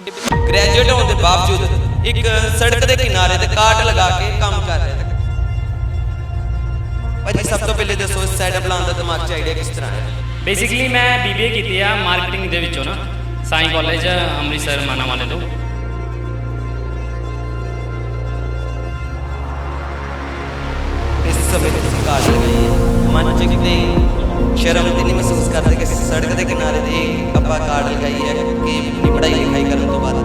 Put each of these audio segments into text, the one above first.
Graduate ਹੋਣ ਦੇ ਬਾਵਜੂਦ ਇੱਕ ਸੜਕ ਦੇ ਕਿਨਾਰੇ ਤੇ ਕਾਟ ਲਗਾ ਕੇ ਕੰਮ ਕਰ ਰਿਹਾ ਹੈ। ਭਾਜੀ ਸਭ ਤੋਂ ਪਹਿਲੇ ਦੱਸੋ ਇਸ ਸੈਟਅਪ ਲਾਉਣ ਦਾ ਦਿਮਾਗ 'ਚ ਆਈਡੀਆ ਕਿਸ ਤਰ੍ਹਾਂ ਆਇਆ ਬੇਸਿਕਲੀ ਮੈਂ ਬੀਬੀਏ ਕੀਤੀ ਆ ਮਾਰਕੀਟਿੰਗ ਦੇ ਵਿੱਚੋਂ ਨਾ ਸਾਈ ਕਾਲਜ ਅੰਮ੍ਰਿਤਸਰ ਮਾਨਾਵਾਲੇ ਤੋਂ। ਇਸ ਸਮੇਂ ਤੁਸੀਂ ਕਾਟ ਲਗਾਈ ਹੈ। ਮਨ 'ਚ ਕਿਤੇ ਸ਼ਰਮ ਤੇ ਨਹੀਂ ਮਹਿਸੂਸ ਕਰਦੇ ਕਿ ਸੜਕ ਦੇ ਕਿਨਾਰੇ ਦੀ ਆਪਾਂ ਕਾਰਡ ਲਗਾਈ ਹੈ ਕਿ ਆਪਣੀ ਪੜ੍ਹਾਈ ਲਿਖਾਈ ਕਰਨ ਤੋਂ ਬਾਅਦ।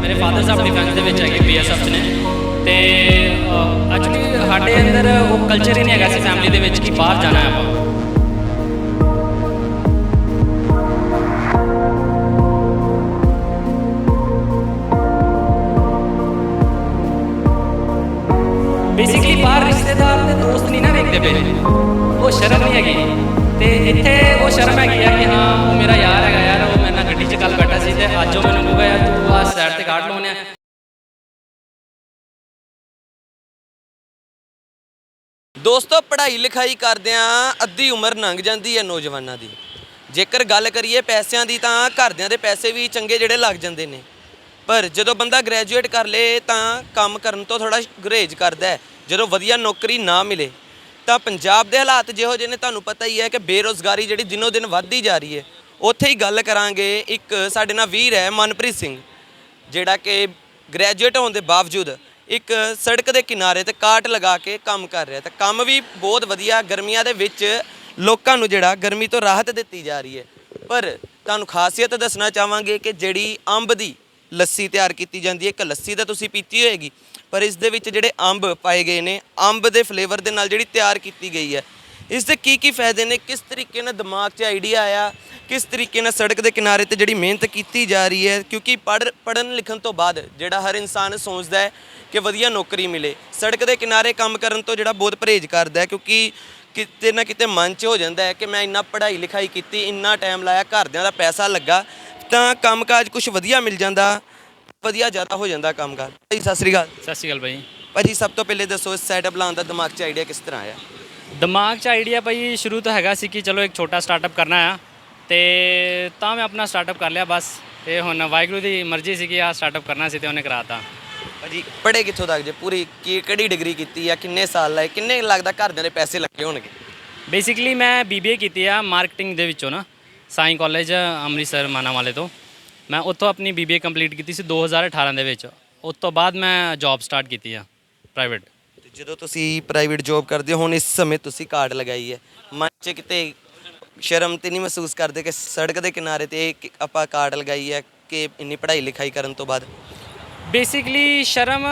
ਮੇਰੇ ਫਾਦਰ ਸਾਹਿਬ ਡਿਫੈਂਸ ਦੇ ਵਿੱਚ ਹੈਗੇ ਬੀਐਸਐਫ 'ਚ ਨੇ। ਤੇ ਐਕਚੁਅਲੀ ਸਾਡੇ ਅੰਦਰ ਉਹ ਕਲਚਰ ਹੀ ਨਹੀਂ ਹੈਗਾ ਸੀ ਫੈਮਿਲੀ ਦੇ ਵਿੱਚ ਕਿ ਬਾਹਰ ਜਾਣਾ ਹੈ ਆਪਾਂ। ਬਾਹਰ ਰਿਸ਼ਤੇਦਾਰ ਤੇ ਦੋਸਤ ਨਹੀਂ ਨਾ ਵੇਖਦੇ ਪਏ। ਉਹ ਸ਼ਰਮ ਨਹੀਂ ਹੈਗੀ। ਤੇ ਇੱਥੇ ਉਹ ਸ਼ਰਮ ਹੈਗੀ ਆ ਕਿ ਹਾਂ, ਉਹ ਮੇਰਾ ਯਾਰ ਹੈਗਾ ਯਾਰ, ਉਹ ਮੇਰੇ ਨਾਲ ਗੱਡੀ 'ਚ ਕੱਲ ਬੈਠਾ ਸੀ ਤੇ ਅੱਜ ਉਹ ਮੈਨੂੰ ਕਹੂਗਾ, ਯਾਰ ਤੂੰ ਆ ਸਾਈਡ ਤੇ ਕਾਟ ਲਾਉਣੇ ਦੋਸਤੋ, ਪੜ੍ਹਾਈ ਲਿਖਾਈ ਕਰਦਿਆਂ ਅੱਧੀ ਉਮਰ ਲੰਘ ਜਾਂਦੀ ਹੈ ਨੌਜਵਾਨਾਂ ਦੀ। ਜੇਕਰ ਗੱਲ ਕਰੀਏ ਪੈਸਿਆਂ ਦੀ ਤਾਂ ਘਰਦਿਆਂ ਦੇ ਪੈਸੇ ਵੀ ਚੰਗੇ ਜਿਹੜੇ ਲੱਗ ਜਾਂਦੇ ਨੇ। ਪਰ ਜਦੋਂ ਬੰਦਾ ਗ੍ਰੈਜੂਏਟ ਕਰ ਲੇ ਤਾਂ ਕੰਮ ਕਰਨ ਤੋਂ ਥੋੜਾ ਗੁਰੇਜ ਕਰਦਾ ਹੈ। ਜਦੋਂ ਵਧੀਆ ਨੌਕਰੀ ਨਾ ਮਿਲੇ, ਤਾਂ ਪੰਜਾਬ ਦੇ ਹਾਲਾਤ ਜਿਹੋ ਜਿਹੇ ਨੇ, ਤੁਹਾਨੂੰ ਪਤਾ ਹੀ ਹੈ ਕਿ ਬੇਰੋਜ਼ਗਾਰੀ ਜਿਹੜੀ ਦਿਨੋ ਦਿਨ ਵੱਧਦੀ ਜਾ ਰਹੀ ਹੈ। ਉੱਥੇ ਹੀ ਗੱਲ ਕਰਾਂਗੇ, ਇੱਕ ਸਾਡੇ ਨਾਲ ਵੀਰ ਹੈ ਮਨਪ੍ਰੀਤ ਸਿੰਘ, ਜਿਹੜਾ ਕਿ ਗ੍ਰੈਜੂਏਟ ਹੋਣ ਦੇ ਬਾਵਜੂਦ ਇੱਕ ਸੜਕ ਦੇ ਕਿਨਾਰੇ ਤੇ ਕਾਟ ਲਗਾ ਕੇ ਕੰਮ ਕਰ ਰਿਹਾ ਤਾਂ ਕੰਮ ਵੀ ਬਹੁਤ ਵਧੀਆ, ਗਰਮੀਆਂ ਦੇ ਵਿੱਚ ਲੋਕਾਂ ਨੂੰ ਜਿਹੜਾ ਗਰਮੀ ਤੋਂ ਰਾਹਤ ਦਿੱਤੀ ਜਾ ਰਹੀ ਹੈ। ਪਰ ਤੁਹਾਨੂੰ ਖਾਸੀਅਤ ਦੱਸਣਾ ਚਾਹਾਂਗੇ ਕਿ ਜਿਹੜੀ ਅੰਬ ਦੀ ਲੱਸੀ ਤਿਆਰ ਕੀਤੀ ਜਾਂਦੀ ਹੈ। ਇੱਕ ਲੱਸੀ ਤਾਂ ਤੁਸੀਂ ਪੀਤੀ ਹੋਏਗੀ, ਪਰ ਇਸ ਦੇ ਵਿੱਚ ਜਿਹੜੇ ਅੰਬ ਪਾਏ ਗਏ ਨੇ, ਅੰਬ ਦੇ ਫਲੇਵਰ ਦੇ ਨਾਲ ਜਿਹੜੀ ਤਿਆਰ ਕੀਤੀ ਗਈ ਹੈ, ਇਸ ਦੇ ਕੀ ਕੀ ਫਾਇਦੇ ਨੇ, ਕਿਸ ਤਰੀਕੇ ਨਾਲ ਦਿਮਾਗ 'ਚ ਆਈਡੀਆ ਆਇਆ, ਕਿਸ ਤਰੀਕੇ ਨਾਲ ਸੜਕ ਦੇ ਕਿਨਾਰੇ ਤੇ ਜਿਹੜੀ ਮਿਹਨਤ ਕੀਤੀ ਜਾ ਰਹੀ ਹੈ, ਕਿਉਂਕਿ ਪੜ੍ਹ ਪੜਨ ਲਿਖਣ ਤੋਂ ਬਾਅਦ ਜਿਹੜਾ ਹਰ ਇਨਸਾਨ ਸੋਚਦਾ ਹੈ ਕਿ ਵਧੀਆ ਨੌਕਰੀ ਮਿਲੇ, ਸੜਕ ਦੇ ਕਿਨਾਰੇ ਕੰਮ ਕਰਨ ਤੋਂ ਜਿਹੜਾ ਬਹੁਤ ਪਰਹੇਜ਼ ਕਰਦਾ ਹੈ, ਕਿਉਂਕਿ ਕਿਤੇ ਨਾ ਕਿਤੇ ਮਨ 'ਚ ਹੋ ਜਾਂਦਾ ਹੈ ਕਿ ਮੈਂ ਇੰਨਾ ਪੜ੍ਹਾਈ ਲਿਖਾਈ ਕੀਤੀ, ਇੰਨਾ ਟਾਈਮ ਲਾਇਆ, ਘਰਦਿਆਂ ਦਾ ਪੈਸਾ ਲੱਗਾ ਤਾਂ ਕੰਮਕਾਜ ਕੁਝ ਵਧੀਆ ਮਿਲ ਜਾਂਦਾ ਵਧੀਆ ਜ਼ਿਆਦਾ ਹੋ ਜਾਂਦਾ ਕੰਮਕਾਜ। ਭਾਈ ਸਤਿ ਸ੍ਰੀ ਅਕਾਲ। ਸਤਿ ਸ਼੍ਰੀ ਅਕਾਲ ਭਾਈ। ਭਾਜੀ ਸਭ ਤੋਂ ਪਹਿਲੇ ਦੱਸੋ ਇਸ ਸੈਟਅਪ ਲਾਉਣ ਦਾ ਦਿਮਾਗ 'ਚ ਆਈਡੀਆ ਕਿਸ ਤਰ੍ਹਾਂ ਆਇਆ? ਦਿਮਾਗ 'ਚ ਆਈਡੀਆ ਭਾਈ ਸ਼ੁਰੂ ਤੋਂ ਹੈਗਾ ਸੀ ਕਿ ਚਲੋ ਇੱਕ ਛੋਟਾ ਸਟਾਰਟਅਪ ਕਰਨਾ ਆ। ਤੇ ਤਾਂ ਮੈਂ ਆਪਣਾ ਸਟਾਰਟਅਪ ਕਰ ਲਿਆ ਬਸ। ਇਹ ਹੁਣ ਵਾਹਿਗੁਰੂ ਦੀ ਮਰਜ਼ੀ ਸੀ ਕਿ ਆ ਸਟਾਰਟਅਪ ਕਰਨਾ ਸੀ ਤੇ ਉਹਨੇ ਕਰਾਤਾ। ਭਾਜੀ ਪੜ੍ਹੇ ਕਿੱਥੋਂ ਤੱਕ ਜੇ? ਪੂਰੀ ਕੀ ਕਿਹੜੀ ਡਿਗਰੀ ਕੀਤੀ ਆ? ਕਿੰਨੇ ਸਾਲ ਲਾਏ? ਕਿੰਨੇ ਲੱਗਦਾ ਘਰਦਿਆਂ ਦੇ ਪੈਸੇ ਲੱਗੇ ਹੋਣਗੇ? ਬੇਸਿਕਲੀ ਮੈਂ ਬੀਬੀਏ ਕੀਤੀ ਆ ਮਾਰਕੀਟਿੰਗ ਦੇ ਵਿੱਚੋਂ ਨਾ। ਸਾਈ ਕਾਲਜ ਅੰਮ੍ਰਿਤਸਰ ਮਾਨਾਵਾਲੇ ਤੋਂ। ਮੈਂ ਉੱਥੋਂ ਆਪਣੀ ਬੀਬੀਏ ਕੰਪਲੀਟ ਕੀਤੀ ਸੀ 2018 ਦੇ ਵਿੱਚ। ਉਸ ਤੋਂ ਬਾਅਦ ਮੈਂ ਜੌਬ ਸਟਾਰਟ ਕੀਤੀ ਆ ਪ੍ਰਾਈਵੇਟ ਜਦੋਂ ਤੁਸੀਂ ਪ੍ਰਾਈਵੇਟ ਜੌਬ ਕਰਦੇ ਹੋ ਹੁਣ ਇਸ ਸਮੇਂ ਤੁਸੀਂ ਕਾਰਡ ਲਗਾਈ ਹੈ। ਮਨ 'ਚ ਕਿਤੇ ਸ਼ਰਮ ਤੇ ਨਹੀਂ ਮਹਿਸੂਸ ਕਰਦੇ ਕਿ ਸੜਕ ਦੇ ਕਿਨਾਰੇ ਤੇ ਇੱਕ ਆਪਾਂ ਕਾਰਡ ਲਗਾਈ ਹੈ ਕਿ ਇੰਨੀ ਪੜ੍ਹਾਈ ਲਿਖਾਈ ਕਰਨ ਤੋਂ ਬਾਅਦ? ਬੇਸਿਕਲੀ ਸ਼ਰਮ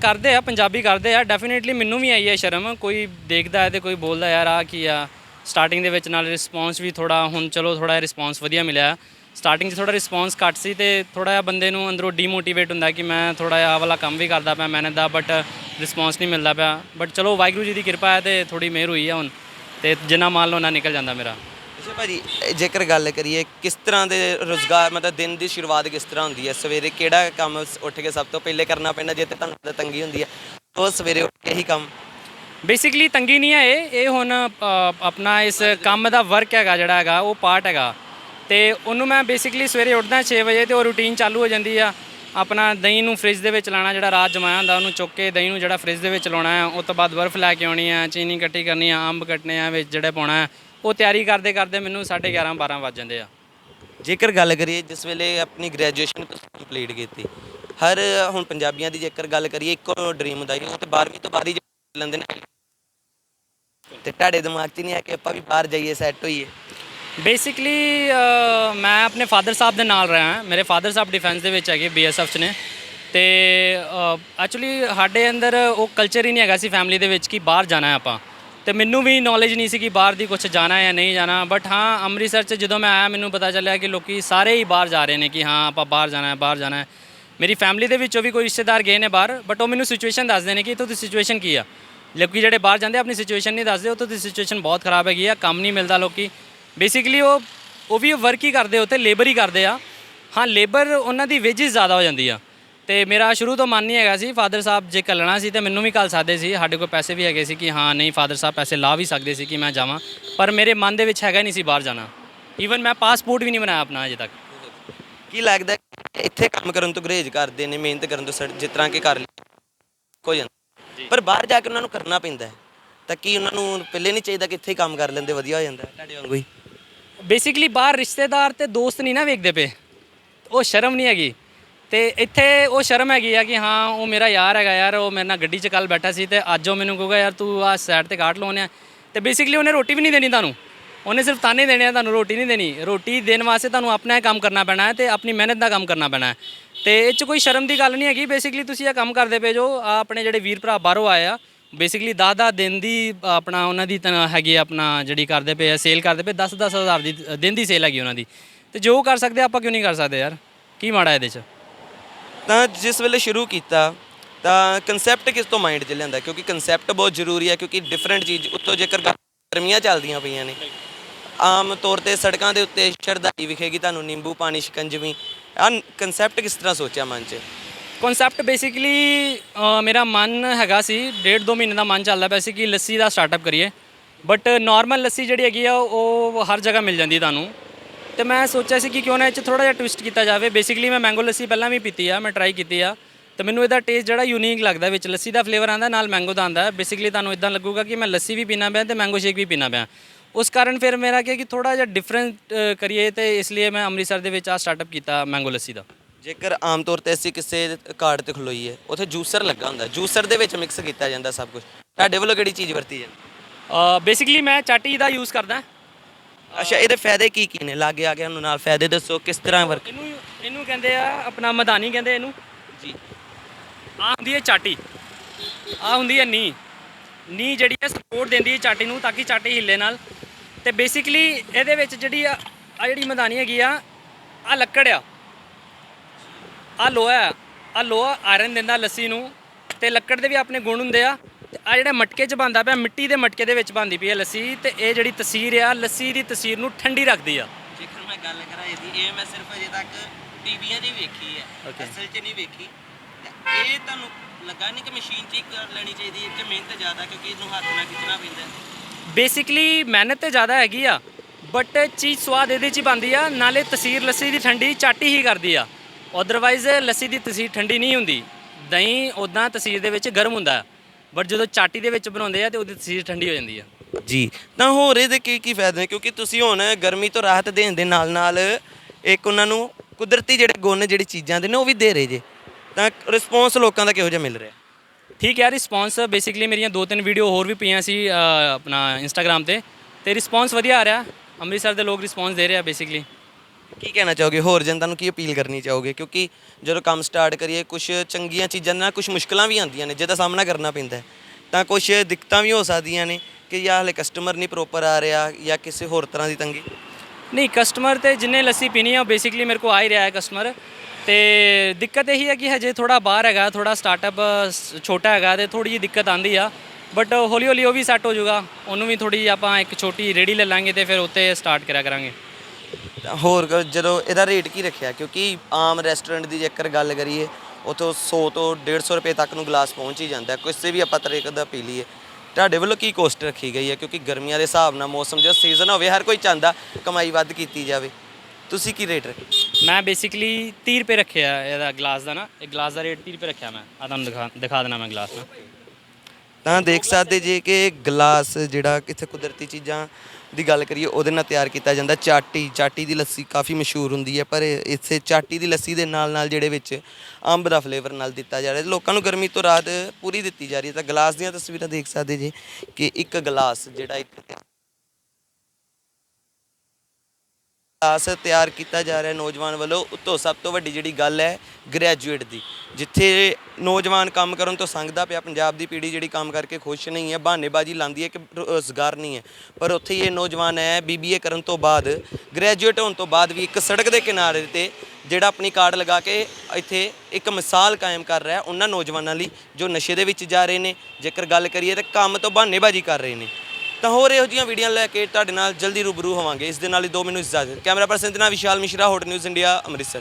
ਕਰਦੇ ਆ ਪੰਜਾਬੀ ਕਰਦੇ ਆ। ਡੈਫੀਨਿਟਲੀ ਮੈਨੂੰ ਵੀ ਆਈ ਹੈ ਸ਼ਰਮ। ਕੋਈ ਦੇਖਦਾ ਹੈ ਤੇ ਕੋਈ ਬੋਲਦਾ ਯਾਰ ਆ ਕੀ ਆ? ਸਟਾਰਟਿੰਗ ਦੇ ਵਿੱਚ ਨਾਲ ਰਿਸਪੌਂਸ ਵੀ ਥੋੜਾ ਹੁਣ ਚਲੋ ਥੋੜਾ ਰਿਸਪੌਂਸ ਵਧੀਆ ਮਿਲਿਆ। ਸਟਾਰਟਿੰਗ 'ਚ ਥੋੜਾ ਰਿਸਪੌਂਸ ਘੱਟ ਸੀ ਤੇ ਥੋੜਾ ਜਿਹਾ ਬੰਦੇ ਨੂੰ ਅੰਦਰੋਂ ਡੀਮੋਟੀਵੇਟ ਹੁੰਦਾ ਕਿ ਮੈਂ ਥੋੜਾ ਜਿਹਾ ਆਹ ਵਾਲਾ ਕੰਮ ਵੀ ਕਰਦਾ ਪਿਆ ਮਿਹਨਤ ਦਾ ਬਟ ਰਿਸਪੌਂਸ ਨਹੀਂ ਮਿਲਦਾ ਪਿਆ। ਬਟ ਚਲੋ ਵਾਹਿਗੁਰੂ ਜੀ ਦੀ ਕਿਰਪਾ ਹੈ ਤੇ ਥੋੜੀ ਮਿਹਰ ਹੋਈ ਆ ਹੁਣ ਤੇ ਜਿੰਨਾ ਮੰਨ ਲਓ ਨਾ ਨਿਕਲ ਜਾਂਦਾ ਮੇਰਾ। ਅੱਛਾ ਭਾਜੀ, ਜੇਕਰ ਗੱਲ ਕਰੀਏ ਕਿਸ ਤਰ੍ਹਾਂ ਦੇ ਰੋਜ਼ਗਾਰ ਮਤਲਬ ਦਿਨ ਦੀ ਸ਼ੁਰੂਆਤ ਕਿਸ ਤਰ੍ਹਾਂ ਹੁੰਦੀ ਹੈ? ਸਵੇਰੇ ਕਿਹੜਾ ਕੰਮ ਉੱਠ ਕੇ ਸਭ ਤੋਂ ਪਹਿਲੇ ਕਰਨਾ ਪੈਂਦਾ ਜੇ ਤੇ ਤੁਹਾਨੂੰ ਤੰਗੀ ਹੁੰਦੀ ਹੈ? ਉਹ ਸਵੇਰੇ ਉੱਠ ਕੇ ਹੀ ਕੰਮ ਬੇਸਿਕਲੀ ਤੰਗੀ ਨਹੀਂ ਹੈ ਇਹ। ਇਹ ਹੁਣ ਆਪਣਾ ਇਸ ਕੰਮ ਦਾ ਵਰਕ ਹੈਗਾ, ਜਿਹੜਾ ਹੈਗਾ, ਉਹ ਪਾਰਟ ਹੈਗਾ। ਤੇ ਉਹਨੂੰ ਮੈਂ ਬੇਸਿਕਲੀ ਸਵੇਰੇ ਉੱਠਦਾ 6 ਵਜੇ ਤੇ ਉਹ ਰੂਟੀਨ ਚਾਲੂ ਹੋ ਜਾਂਦੀ ਆ। ਆਪਣਾ ਦਹੀਂ ਨੂੰ ਫ੍ਰਿਜ ਦੇ ਵਿੱਚ ਲਾਣਾ ਜਿਹੜਾ ਰਾਤ ਜਮਾਇਆ ਹੁੰਦਾ, ਉਹਨੂੰ ਚੁੱਕ ਕੇ ਦਹੀਂ ਨੂੰ ਜਿਹੜਾ ਫ੍ਰਿਜ ਦੇ ਵਿੱਚ ਲਾਉਣਾ ਹੈ ਉਸ ਤੋਂ ਬਾਅਦ ਬਰਫ਼ ਲੈ ਕੇ ਆਉਣੀ ਆ ਚੀਨੀ ਕੱਟੀ ਕਰਨੀ ਆ ਅੰਬ ਕੱਟਣੇ ਆ, ਵਿੱਚ ਜਿਹੜੇ ਪਾਉਣਾ ਹੈ, ਉਹ ਤਿਆਰੀ ਕਰਦੇ ਕਰਦੇ ਮੈਨੂੰ 11:30 12 ਵੱਜ ਜਾਂਦੇ ਆ। ਜੇਕਰ ਗੱਲ ਕਰੀਏ, ਜਿਸ ਵੇਲੇ ਆਪਣੀ ਗ੍ਰੈਜੂਏਸ਼ਨ ਤੁਸੀਂ ਕੰਪਲੀਟ ਕੀਤੀ, ਹਰ, ਹੁਣ ਪੰਜਾਬੀਆਂ ਦੀ ਜੇਕਰ ਗੱਲ ਕਰੀਏ, ਇੱਕੋ ਡ੍ਰੀਮ ਹੁੰਦਾ ਜੀ ਉਹ ਤੇ 12ਵੀਂ ਤੋਂ ਬਾਅਦ ਹੀ ਲੈਂਦੇ ਨੇ ਤੇ ਤੁਹਾਡੇ ਦਿਮਾਗ 'ਚ ਨਹੀਂ ਆ ਕਿ ਆਪਾਂ ਵੀ ਬਾਹਰ ਜਾਈਏ ਸੈੱਟ ਹੋਈਏ? ਬੇਸਿਕਲੀ ਮੈਂ ਆਪਣੇ ਫਾਦਰ ਸਾਹਿਬ ਦੇ ਨਾਲ ਰਿਹਾ ਹਾਂ। ਮੇਰੇ ਫਾਦਰ ਸਾਹਿਬ ਡਿਫੈਂਸ ਦੇ ਵਿੱਚ ਹੈਗੇ ਬੀਐਸਐਫ 'ਚ ਨੇ। ਤੇ ਐਕਚੁਅਲੀ ਸਾਡੇ ਅੰਦਰ ਉਹ ਕਲਚਰ ਹੀ ਨਹੀਂ ਹੈਗਾ ਸੀ ਫੈਮਿਲੀ ਦੇ ਵਿੱਚ ਕਿ ਬਾਹਰ ਜਾਣਾ ਹੈ ਆਪਾਂ। ਤੇ ਮੈਨੂੰ ਵੀ ਨੌਲੇਜ ਨਹੀਂ ਸੀ ਕਿ ਬਾਹਰ ਦੀ ਕੁਝ ਜਾਣਾ ਜਾਂ ਨਹੀਂ ਜਾਣਾ। ਬਟ ਹਾਂ, ਅੰਮ੍ਰਿਤਸਰ 'ਚ ਜਦੋਂ ਮੈਂ ਆਇਆ, ਮੈਨੂੰ ਪਤਾ ਚੱਲਿਆ ਕਿ ਲੋਕੀ ਸਾਰੇ ਹੀ ਬਾਹਰ ਜਾ ਰਹੇ ਨੇ ਕਿ ਹਾਂ, ਆਪਾਂ ਬਾਹਰ ਜਾਣਾ ਹੈ, ਬਾਹਰ ਜਾਣਾ ਹੈ। ਮੇਰੀ ਫੈਮਿਲੀ ਦੇ ਵਿੱਚੋਂ ਵੀ ਕੋਈ ਰਿਸ਼ਤੇਦਾਰ ਗਏ ਨੇ ਬਾਹਰ ਬਟ ਉਹ ਮੈਨੂੰ ਸਿਚੁਏਸ਼ਨ ਦੱਸਦੇ ਨੇ ਕਿ ਇੱਥੋਂ ਦੀ ਸਿਚੁਏਸ਼ਨ ਕੀ ਆ। ਲੋਕੀ ਜਿਹੜੇ ਬਾਹਰ ਜਾਂਦੇ ਆਪਣੀ ਸਿਚੁਏਸ਼ਨ ਨਹੀਂ ਦੱਸਦੇ ਉੱਥੋਂ ਦੀ ਸਿਚੁਏਸ਼ਨ ਬਹੁਤ ਖਰਾਬ ਹੈਗੀ ਆ ਕੰਮ ਨਹੀਂ ਮਿਲਦਾ ਲੋਕੀ ਬੇਸਿਕਲੀ ਉਹ ਉਹ ਵੀ ਵਰਕ ਹੀ ਕਰਦੇ ਉੱਥੇ ਲੇਬਰ ਹੀ ਕਰਦੇ ਆ ਹਾਂ ਲੇਬਰ ਉਹਨਾਂ ਦੀ ਵੇਜਿਸ ਜ਼ਿਆਦਾ ਹੋ ਜਾਂਦੀ ਆ ਤੇ ਮੇਰਾ ਸ਼ੁਰੂ ਤੋਂ ਮਨ ਨਹੀਂ ਹੈਗਾ ਸੀ ਫਾਦਰ ਸਾਹਿਬ ਜੇ ਕੱਲਣਾ ਸੀ ਤੇ ਮੈਨੂੰ ਵੀ ਕੱਲ ਸਕਦੇ ਸੀ ਸਾਡੇ ਕੋਲ ਪੈਸੇ ਵੀ ਹੈਗੇ ਸੀ ਕਿ ਹਾਂ ਨਹੀਂ ਫਾਦਰ ਸਾਹਿਬ ਪੈਸੇ ਲਾ ਵੀ ਸਕਦੇ ਸੀ ਕਿ ਮੈਂ ਜਾਵਾਂ ਪਰ ਮੇਰੇ ਮਨ ਦੇ ਵਿੱਚ ਹੈਗਾ ਨਹੀਂ ਸੀ ਬਾਹਰ ਜਾਣਾ ਈਵਨ ਮੈਂ ਪਾਸਪੋਰਟ ਵੀ ਨਹੀਂ ਬਣਾਇਆ ਆਪਣਾ ਅਜੇ ਤੱਕ ਕੀ ਲੱਗਦਾ ਹੈ ਕਿ ਇੱਥੇ ਕੰਮ ਕਰਨ ਤੋਂ ਗਰੇਜ ਕਰਦੇ ਨੇ ਮਿਹਨਤ ਕਰਨ ਤੋਂ ਸੜ- ਜਿਸ ਤਰ੍ਹਾਂ ਕਿ ਕਰ ਲਈ ਹੋ ਜਾਂਦਾ ਪਰ ਬਾਹਰ ਜਾ ਕੇ ਉਹਨਾਂ ਨੂੰ ਕਰਨਾ ਪੈਂਦਾ ਹੈ। ਤਾਂ ਕੀ ਉਹਨਾਂ ਨੂੰ ਪਹਿਲੇ ਨਹੀਂ ਚਾਹੀਦਾ ਕਿ ਇੱਥੇ ਹੀ ਕੰਮ ਕਰ ਲੈਂਦੇ, ਵਧੀਆ ਹੋ ਜਾਂਦਾ ਤੁਹਾਡੇ ਵਾਂਗੂ ਹੀ? ਬੇਸਿਕਲੀ ਬਾਹਰ ਰਿਸ਼ਤੇਦਾਰ ਤੇ ਦੋਸਤ ਨਹੀਂ ਨਾ ਵੇਖਦੇ ਪਏ। ਉਹ ਸ਼ਰਮ ਨਹੀਂ ਹੈਗੀ। ਤੇ ਇੱਥੇ ਉਹ ਸ਼ਰਮ ਹੈਗੀ ਆ ਕਿ ਹਾਂ, ਉਹ ਮੇਰਾ ਯਾਰ ਹੈਗਾ ਯਾਰ, ਉਹ ਮੇਰੇ ਨਾਲ ਗੱਡੀ 'ਚ ਕੱਲ ਬੈਠਾ ਸੀ ਤੇ ਅੱਜ ਉਹ ਮੈਨੂੰ ਕਹੂਗਾ, ਯਾਰ ਤੂੰ ਆ ਸਾਈਡ ਤੇ ਕਾਟ ਲਾਉਣੇ ਆ। ਤੇ ਬੇਸਿਕਲੀ ਉਹਨੇ ਰੋਟੀ ਵੀ ਨਹੀਂ ਦੇਣੀ ਤੁਹਾਨੂੰ। ਉਹਨੇ ਸਿਰਫ ਤਾਨੇ ਦੇਣੇ ਆ ਤੁਹਾਨੂੰ ਰੋਟੀ ਨਹੀਂ ਦੇਣੀ। ਰੋਟੀ ਦੇਣ ਵਾਸਤੇ ਤੁਹਾਨੂੰ ਆਪਣਾ ਹੀ ਕੰਮ ਕਰਨਾ ਪੈਣਾ ਹੈ ਤੇ ਆਪਣੀ ਮਿਹਨਤ ਦਾ ਕੰਮ ਕਰਨਾ ਪੈਣਾ ਹੈ। ਤੇ ਇਹ 'ਚ ਕੋਈ ਸ਼ਰਮ ਦੀ ਗੱਲ ਨਹੀਂ ਹੈਗੀ। ਬੇਸਿਕਲੀ ਤੁਸੀਂ ਇਹ ਕੰਮ ਕਰਦੇ ਪਏ ਜੋ ਆਹ ਆਪਣੇ ਜਿਹੜੇ ਵੀਰ ਭਰਾ ਬਾਹਰੋਂ ਆਏ ਆ ਬੇਸਿਕਲੀ 10-10 ਦਿਨ ਦੀ ਆਪਣਾ ਉਹਨਾਂ ਦੀ ਤਨ- ਹੈਗੀ ਆ ਆਪਣਾ ਜਿਹੜੀ ਕਰਦੇ ਪਏ ਆ ਸੇਲ ਕਰਦੇ ਪਏ 10-10 ਹਜ਼ਾਰ ਦੀ, ਦਿਨ ਦੀ ਸੇਲ ਹੈਗੀ ਉਹਨਾਂ ਦੀ। ਤੇ ਜੋ ਕਰ ਸਕਦੇ ਆਪਾਂ ਕਿਉਂ ਨਹੀਂ ਕਰ ਸਕਦੇ ਯਾਰ? ਕੀ ਮਾੜਾ ਇਹਦੇ 'ਚ? ਤਾਂ ਜਿਸ ਵੇਲੇ ਸ਼ੁਰੂ ਕੀਤਾ, ਤਾਂ ਕਨਸੈਪਟ ਕਿਸ ਤੋਂ ਮਾਈਂਡ 'ਚ ਲਿਆਂਦਾ? ਕਿਉਂਕਿ ਕਨਸੈਪਟ ਬਹੁਤ ਜ਼ਰੂਰੀ ਹੈ, ਕਿਉਂਕਿ ਡਿਫਰੈਂਟ ਚੀਜ਼ ਉੱਤੋਂ ਜੇਕਰ ਗਰਮੀਆਂ ਚੱਲਦੀਆਂ ਪਈਆਂ ਨੇ। ਆਮ ਤੌਰ ਤੇ ਸੜਕਾਂ ਦੇ ਉੱਤੇ ਸ਼ਰਧਾਈ ਵਿਖੇਗੀ ਤੁਹਾਨੂੰ ਨਿੰਬੂ, ਪਾਣੀ ਸ਼ਿਕੰਜਵੀ ਆ ਕਨਸੈਪਟ ਕਿਸ ਤਰ੍ਹਾਂ ਸੋਚਿਆ ਮਨ 'ਚ? ਕਨਸੈਪਟ ਬੇਸਿਕਲੀ ਮੇਰਾ ਮਨ ਹੈਗਾ ਸੀ, ਡੇਢ ਦੋ ਮਹੀਨੇ ਦਾ ਮਨ ਚੱਲਦਾ ਪਿਆ ਸੀ ਕਿ ਲੱਸੀ ਦਾ ਸਟਾਰਟਅਪ ਕਰੀਏ। ਬਟ ਨਾਰਮਲ ਲੱਸੀ ਜਿਹੜੀ ਹੈਗੀ ਆ, ਉਹ ਹਰ ਜਗ੍ਹਾ ਮਿਲ ਜਾਂਦੀ ਤੁਹਾਨੂੰ। ਤੇ ਮੈਂ ਸੋਚਿਆ ਸੀ ਕਿ ਕਿਉਂ ਨਾ ਇਹ 'ਚ ਥੋੜਾ ਜਿਹਾ ਟਵਿਸਟ ਕੀਤਾ ਜਾਵੇ। ਬੇਸਿਕਲੀ ਮੈਂ ਮੈਂਗੋ ਲੱਸੀ ਪਹਿਲਾਂ ਵੀ ਪੀਤੀ ਆ, ਮੈਂ ਟਰਾਈ ਕੀਤੀ ਆ। ਤੇ ਮੈਨੂੰ ਇਹਦਾ ਟੇਸਟ ਜਿਹੜਾ ਯੂਨੀਕ ਲੱਗਦਾ ਵਿੱਚ, ਲੱਸੀ ਦਾ ਫਲੇਵਰ ਆਂਦਾ ਨਾਲ ਮੈਂਗੋ ਦਾ ਆਂਦਾ ਬੇਸਿਕਲੀ ਤੁਹਾਨੂੰ ਇਦਾਂ ਲੱਗੂਗਾ ਕਿ ਮੈਂ ਲੱਸੀ ਵੀ ਪੀਣਾ ਪਿਆ ਤੇ ਮੈਂਗੋ ਸ਼ੇਕ ਵੀ ਪੀਣਾ ਪਿਆ। ਉਸ ਕਾਰਨ ਫਿਰ ਮੇਰਾ ਕੀ ਥੋੜਾ ਜਿਹਾ ਡਿਫਰੈਂਟ ਕਰੀਏ ਤੇ ਇਸ ਲਈ ਮੈਂ ਅੰਮ੍ਰਿਤਸਰ ਦੇ ਵਿੱਚ ਆ ਸਟਾਰਟਅਪ ਕੀਤਾ ਮੈਂਗੋ ਲੱਸੀ ਦਾ। ਜੇਕਰ ਆਮ ਤੌਰ ਤੇ ਅਸੀਂ ਕਿਸੇ ਕਾਰਡ ਤੇ ਖਲੋਈਏ ਉੱਥੇ ਜੂਸਰ ਲੱਗਾ ਹੁੰਦਾ ਜੂਸਰ ਦੇ ਵਿੱਚ ਮਿਕਸ ਕੀਤਾ ਜਾਂਦਾ ਸਭ ਕੁਝ ਤੁਹਾਡੇ ਵੱਲੋਂ ਕਿਹੜੀ ਚੀਜ਼ ਵਰਤੀ ਜਾਂਦੀ? ਬੇਸਿਕਲੀ ਮੈਂ ਚਾਟੀ ਦਾ ਯੂਜ਼ ਕਰਦਾ। ਅੱਛਾ ਇਹਦੇ ਫਾਇਦੇ ਕੀ ਕੀ ਨੇ? ਲਾਗੇ ਆ ਕੇ ਸਾਨੂੰ ਨਾਲ ਫਾਇਦੇ ਦੱਸੋ ਕਿਸ ਤਰ੍ਹਾਂ ਵਰਕ ਇਹਨੂੰ ਇਹਨੂੰ ਕਹਿੰਦੇ ਆ ਆਪਣਾ ਮਧਾਨੀ ਕਹਿੰਦੇ ਇਹਨੂੰ। ਜੀ। ਆ ਹੁੰਦੀ ਹੈ ਚਾਟੀ। ਆ ਹੁੰਦੀ ਹੈ ਨੀ। ਨੀ ਜਿਹੜੀ ਹੈ ਸਪੋਰਟ ਦਿੰਦੀ ਹੈ ਚਾਟੀ ਨੂੰ ਤਾਂ ਕਿ ਚਾਟੀ ਹਿੱਲੇ ਨਾਲ। ਤੇ ਬੇਸਿਕਲੀ ਇਹਦੇ ਵਿੱਚ ਜਿਹੜੀ ਆ ਆ ਜਿਹੜੀ ਮਧਾਨੀ ਹੈਗੀ ਆ ਆ ਲੱਕੜ ਆ। ਆ ਲੋਹਾ ਆ। ਲੋਹਾ ਆਇਰਨ ਦਿੰਦਾ ਲੱਸੀ ਨੂੰ ਤੇ ਲੱਕੜ ਦੇ ਵੀ ਆਪਣੇ ਗੁਣ ਹੁੰਦੇ ਆ। ਤੇ ਆ ਜਿਹੜਾ ਮਟਕੇ 'ਚ ਬੰਦਾ ਪਿਆ ਮਿੱਟੀ ਦੇ ਮਟਕੇ ਦੇ ਵਿੱਚ ਬੰਦੀ ਪਈ ਹੈ ਲੱਸੀ। ਤੇ ਇਹ ਜਿਹੜੀ ਤਸੀਰ ਆ ਲੱਸੀ ਦੀ ਤਸੀਰ ਨੂੰ ਠੰਡੀ ਰੱਖਦੀ ਆ। ਜੇਕਰ ਮੈਂ ਗੱਲ ਕਰਾਂ ਇਹਦੀ ਇਹ ਮੈਂ ਸਿਰਫ ਅਜੇ ਤੱਕ ਟੀਵੀਆਂ 'ਚ ਹੀ ਵੇਖੀ ਹੈ। Okay. ਅਸਲ 'ਚ ਨਹੀਂ ਵੇਖੀ। ਤੇ ਇਹ ਤੁਹਾਨੂੰ ਲੱਗਾ ਨਹੀਂ ਕਿ ਮਸ਼ੀਨ 'ਚ ਹੀ ਕਰ ਲੈਣੀ ਚਾਹੀਦੀ ਹੈ ਕਿ ਮਿਹਨਤ ਜ਼ਿਆਦਾ ਕਿਉਂਕਿ ਇਹਨੂੰ ਹੱਥ ਨਾਲ ਖਿੱਚਣਾ ਪੈਂਦਾ ਹੈ। ਬੇਸਿਕਲੀ ਮਿਹਨਤ ਤੇ ਜ਼ਿਆਦਾ ਹੈਗੀ ਆ ਬਟ ਚੀਜ਼ ਸਵਾਦ ਇਹਦੇ ਚ ਹੀ ਬਣਦੀ ਆ, ਨਾਲੇ ਤਸੀਰ ਲੱਸੀ ਦੀ ਠੰਡੀ ਚਾਟੀ ਹੀ ਕਰਦੀ ਆ। ਅਦਰਵਾਈਜ਼ ਲੱਸੀ ਦੀ ਤਸੀਰ ਠੰਡੀ ਨਹੀਂ ਹੁੰਦੀ। ਦਹੀਂ ਉਦਾਂ ਤਸੀਰ ਦੇ ਵਿੱਚ ਗਰਮ ਹੁੰਦਾ ਬਟ ਜਦੋਂ ਚਾਟੀ ਦੇ ਵਿੱਚ ਬਣਾਉਂਦੇ ਆ ਤੇ ਉਹਦੀ ਤਸੀਰ ਠੰਡੀ ਹੋ ਜਾਂਦੀ ਆ। ਜੀ, ਤਾਂ ਹੋਰ ਇਹਦੇ ਕੀ ਕੀ ਫਾਇਦੇ ਨੇ? ਕਿਉਂਕਿ ਤੁਸੀਂ ਹੁਣ ਗਰਮੀ ਤੋਂ ਰਾਹਤ ਦੇਣ ਦੇ ਨਾਲ ਨਾਲ ਇੱਕ ਉਹਨਾਂ ਨੂੰ ਕੁਦਰਤੀ ਜਿਹੜੇ ਗੁਣ, ਜਿਹੜੀ ਚੀਜ਼ਾਂ ਦੇ ਨੇ, ਉਹ ਵੀ ਦੇ ਰਹੇ ਜੇ। ਤਾਂ ਰਿਸਪੌਂਸ ਲੋਕਾਂ ਦਾ ਕਿਹੋ ਜਿਹਾ ਮਿਲ ਰਿਹਾ? ਠੀਕ ਹੈ ਰਿਸਪੌਂਸ ਬੇਸਿਕਲੀ ਮੇਰੀਆਂ ਦੋ ਤਿੰਨ ਵੀਡੀਓ ਹੋਰ ਵੀ ਪਈਆਂ ਸੀ ਆਪਣਾ ਇੰਸਟਾਗ੍ਰam ਤੇ। ਤੇ ਰਿਸਪੌਂਸ ਵਧੀਆ ਆ ਰਿਹਾ। ਅੰਮ੍ਰਿਤਸਰ ਦੇ ਲੋਕ ਰਿਸਪੌਂਸ ਦੇ ਰਹੇ ਆ ਬੇਸਿਕਲੀ ਕੀ ਕਹਿਣਾ ਚਾਹੋਗੇ? ਹੋਰ ਜਨਤਾ ਨੂੰ ਕੀ ਅਪੀਲ ਕਰਨੀ ਚਾਹੋਗੇ? ਕਿਉਂਕਿ ਜਦੋਂ ਕੰਮ ਸਟਾਰਟ ਕਰੀਏ ਕੁਝ ਚੰਗੀਆਂ ਚੀਜ਼ਾਂ ਨਾਲ ਕੁਝ ਮੁਸ਼ਕਲਾਂ ਵੀ ਆਉਂਦੀਆਂ ਨੇ ਜਿਹਦਾ ਸਾਹਮਣਾ ਕਰਨਾ ਪੈਂਦਾ ਤਾਂ ਕੁਝ ਦਿੱਕਤਾਂ ਵੀ ਹੋ ਸਕਦੀਆਂ ਨੇ ਕਿ ਜਾਂ ਹਲੇ ਕਸਟਮਰ ਨਹੀਂ ਪ੍ਰੋਪਰ ਆ ਰਿਹਾ ਜਾਂ ਕਿਸੇ ਹੋਰ ਤਰ੍ਹਾਂ ਦੀ ਤੰਗੀ? ਨਹੀਂ ਕਸਟਮਰ ਤੇ ਜਿੰਨੇ ਲੱਸੀ ਪੀਣੀ ਆ ਬੇਸਿਕਲੀ ਮੇਰੇ ਕੋ ਆ ਹੀ ਰਿਹਾ ਹੈ ਕਸਟਮਰ ਤੇ ਦਿੱਕਤ ਇਹੀ ਹੈ ਕਿ ਹਜੇ ਥੋੜਾ ਬਾਹਰ ਹੈਗਾ ਥੋੜਾ ਸਟਾਰਟਅਪ ਛੋਟਾ ਹੈਗਾ ਤੇ ਥੋੜੀ ਜਿਹੀ ਦਿੱਕਤ ਆਂਦੀ ਆ। ਬਟ ਹੌਲੀ ਹੌਲੀ ਉਹ ਵੀ ਸੈੱਟ ਹੋ ਜਾਊਗਾ। ਉਹਨੂੰ ਵੀ ਥੋੜੀ ਜਿਹੀ ਆਪਾਂ ਇੱਕ ਛੋਟੀ ਰੇੜੀ ਲੈ ਲਾਂਗੇ ਤੇ ਫਿਰ ਉੱਤੇ ਸਟਾਰਟ ਕਰਿਆ ਕਰਾਂਗੇ। ਹੋਰ ਜਦੋਂ ਇਹਦਾ ਰੇਟ ਕੀ ਰੱਖਿਆ? ਕਿਉਂਕਿ ਆਮ ਰੈਸਟੋਰੈਂਟ ਦੀ ਜੇਕਰ ਗੱਲ ਕਰੀਏ, ਉਥੋਂ 100 ਤੋਂ 150 ਰੁਪਏ ਤੱਕ ਨੂੰ ਗਲਾਸ ਪਹੁੰਚ ਹੀ ਜਾਂਦਾ। ਕਿਸੇ ਵੀ ਆਪਾਂ ਤਰੀਕੇ ਦਾ ਪੀ ਲਈਏ। ਤੁਹਾਡੇ ਵੱਲੋਂ ਕੀ ਕੋਸਟ ਰੱਖੀ ਗਈ ਹੈ? ਕਿਉਂਕਿ ਗਰਮੀਆਂ ਦੇ ਹਿਸਾਬ ਨਾਲ ਮੌਸਮ ਜਿਹੜਾ ਸੀਜ਼ਨ ਹੋਵੇ, ਹਰ ਕੋਈ ਚਾਹੁੰਦਾ ਕਮਾਈ ਵੱਧ ਕੀਤੀ ਜਾਵੇ। ਤੁਸੀਂ ਕੀ ਰੇਟ ਰੱਖੀ? ਮੈਂ ਬੇਸਿਕਲੀ 30 ਰੁਪਏ ਰੱਖਿਆ ਇਹਦਾ ਗਲਾਸ ਦਾ ਨਾ। ਇਹ ਗਲਾਸ ਦਾ ਰੇਟ 30 ਰੁਪਏ ਰੱਖਿਆ ਮੈਂ। ਆ ਤੁਹਾਨੂੰ ਦਿਖਾ ਦਿਖਾ ਦੇਣਾ ਮੈਂ ਗਲਾਸ ਨਾ ਤਾਂ ਦੇਖ ਸਕਦੇ ਜੇ ਕਿ ਗਲਾਸ ਜਿਹੜਾ ਕਿਥੇ ਕੁਦਰਤੀ ਚੀਜ਼ਾਂ ਦੀ ਗੱਲ ਕਰੀਏ ਉਹਦੇ ਨਾਲ ਤਿਆਰ ਕੀਤਾ ਜਾਂਦਾ ਚਾਟੀ। ਚਾਟੀ ਦੀ ਲੱਸੀ ਕਾਫੀ ਮਸ਼ਹੂਰ ਹੁੰਦੀ ਹੈ ਪਰ ਇਸੇ ਚਾਟੀ ਦੀ ਲੱਸੀ ਦੇ ਨਾਲ ਨਾਲ ਜਿਹੜੇ ਵਿੱਚ ਅੰਬ ਦਾ ਫਲੇਵਰ ਨਾਲ ਦਿੱਤਾ ਜਾ ਰਿਹਾ ਲੋਕਾਂ ਨੂੰ ਗਰਮੀ ਤੋਂ ਰਾਹਤ ਪੂਰੀ ਦਿੱਤੀ ਜਾ ਰਹੀ ਹੈ। ਤਾਂ ਗਲਾਸ ਦੀਆਂ ਤਸਵੀਰਾਂ ਦੇਖ ਸਕਦੇ ਜੇ ਕਿ ਇੱਕ ਗਲਾਸ ਜਿਹੜਾ ਇੱਕ ਗਲਾਸ ਤਿਆਰ ਕੀਤਾ ਜਾ ਰਿਹਾ ਨੌਜਵਾਨ ਵੱਲੋਂ, ਉੱਤੋਂ ਸਭ ਤੋਂ ਵੱਡੀ ਜਿਹੜੀ ਗੱਲ ਹੈ ਗ੍ਰੈਜੂਏਟ ਦੀ। ਜਿੱਥੇ ਨੌਜਵਾਨ ਕੰਮ ਕਰਨ ਤੋਂ ਸੰਗਦਾ ਪਿਆ, ਪੰਜਾਬ ਦੀ ਪੀੜ੍ਹੀ ਜਿਹੜੀ ਕੰਮ ਕਰਕੇ ਖੁਸ਼ ਨਹੀਂ ਹੈ, ਬਹਾਨੇਬਾਜ਼ੀ ਲਾਉਂਦੀ ਹੈ ਕਿ ਰੋਜ਼ਗਾਰ ਨਹੀਂ ਹੈ। ਪਰ ਉੱਥੇ ਹੀ ਇਹ ਨੌਜਵਾਨ ਹੈ ਬੀਬੀਏ ਕਰਨ ਤੋਂ ਬਾਅਦ ਗ੍ਰੈਜੂਏਟ ਹੋਣ ਤੋਂ ਬਾਅਦ ਵੀ ਇੱਕ ਸੜਕ ਦੇ ਕਿਨਾਰੇ ਤੇ ਜਿਹੜਾ ਆਪਣੀ ਕਾਰਡ ਲਗਾ ਕੇ ਇੱਥੇ ਇੱਕ ਮਿਸਾਲ ਕਾਇਮ ਕਰ ਰਿਹਾ ਉਹਨਾਂ ਨੌਜਵਾਨਾਂ ਲਈ ਜੋ ਨਸ਼ੇ ਦੇ ਵਿੱਚ ਜਾ ਰਹੇ ਨੇ। ਜੇਕਰ ਗੱਲ ਕਰੀਏ ਤਾਂ ਕੰਮ ਤੋਂ ਬਹਾਨੇਬਾਜ਼ੀ ਕਰ ਰਹੇ ਨੇ। ਤਾਂ ਹੋਰ ਇਹੋ ਜਿਹੀਆਂ ਵੀਡੀਓ ਲੈ ਕੇ ਤੁਹਾਡੇ ਨਾਲ ਜਲਦੀ ਰੂਬਰੂ ਹੋਵਾਂਗੇ। ਇਸ ਦੇ ਨਾਲ ਹੀ ਦੋ ਮੈਨੂੰ ਇਜਾਜ਼ਤ। ਕੈਮਰਾ ਪਰਸਨ ਦੇ ਨਾਲ Vishal Mishra hot news India Amritsar.